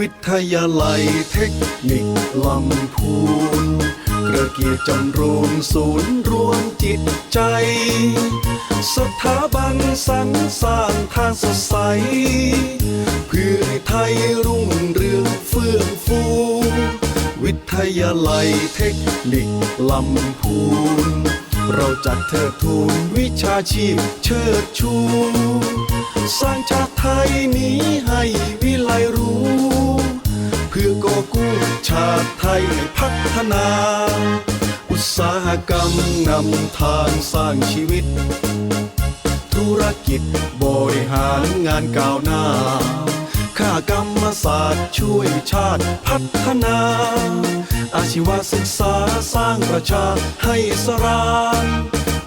วิทยาลัยเทคนิคลำพูนกระเกียรติจำรูนศูนย์รวมจิตใจ สถาบันสรรสร้างทางสดใส เพื่อให้ไทยรุ่งเรืองเฟื่องฟู วิทยาลัยเทคนิคลำพูนเราจัดเทิดทูนวิชาชีพเชิดชู สร้างชา เพื่อกอกู้ชาติไทยให้พัฒนา อุตสาหกรรมนำทางสร้างชีวิต ธุรกิจบริหารงานก้าวหน้าข้ากรรมศาสตร์ช่วยชาติพัฒนา อาชีวศึกษาสร้างประชาให้สราน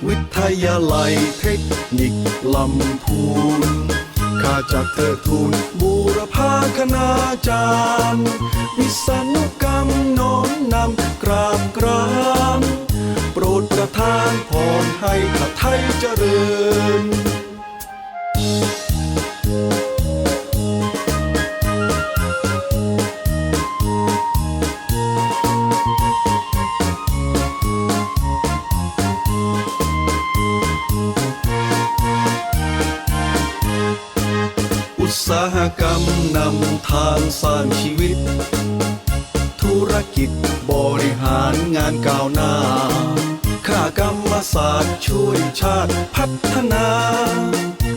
วิทยาลัยเทคนิคลำพูนข้าจากเธอทูล นาคณาจารย์วิศนุกรรมน้อมนำกราบกรานโปรดประทานพรให้ข้าไทยเจริญาหกรรมนำทางสร้างชีวิต ธุรกิจบริหารงานก้าวหน้าข้ากรรมศาสตร์ช่วยชาติพัฒนา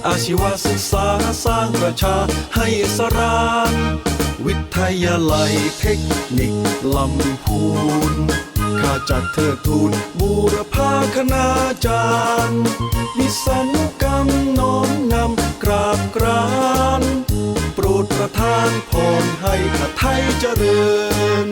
อาชีวศึกษาสร้างประชาให้สรานวิทยาลัยเทคนิคลำพูนข้าจัดเทิดทูนบูรพาคณาจารย์วิศนุางพรให้ข้าไทยเจริญ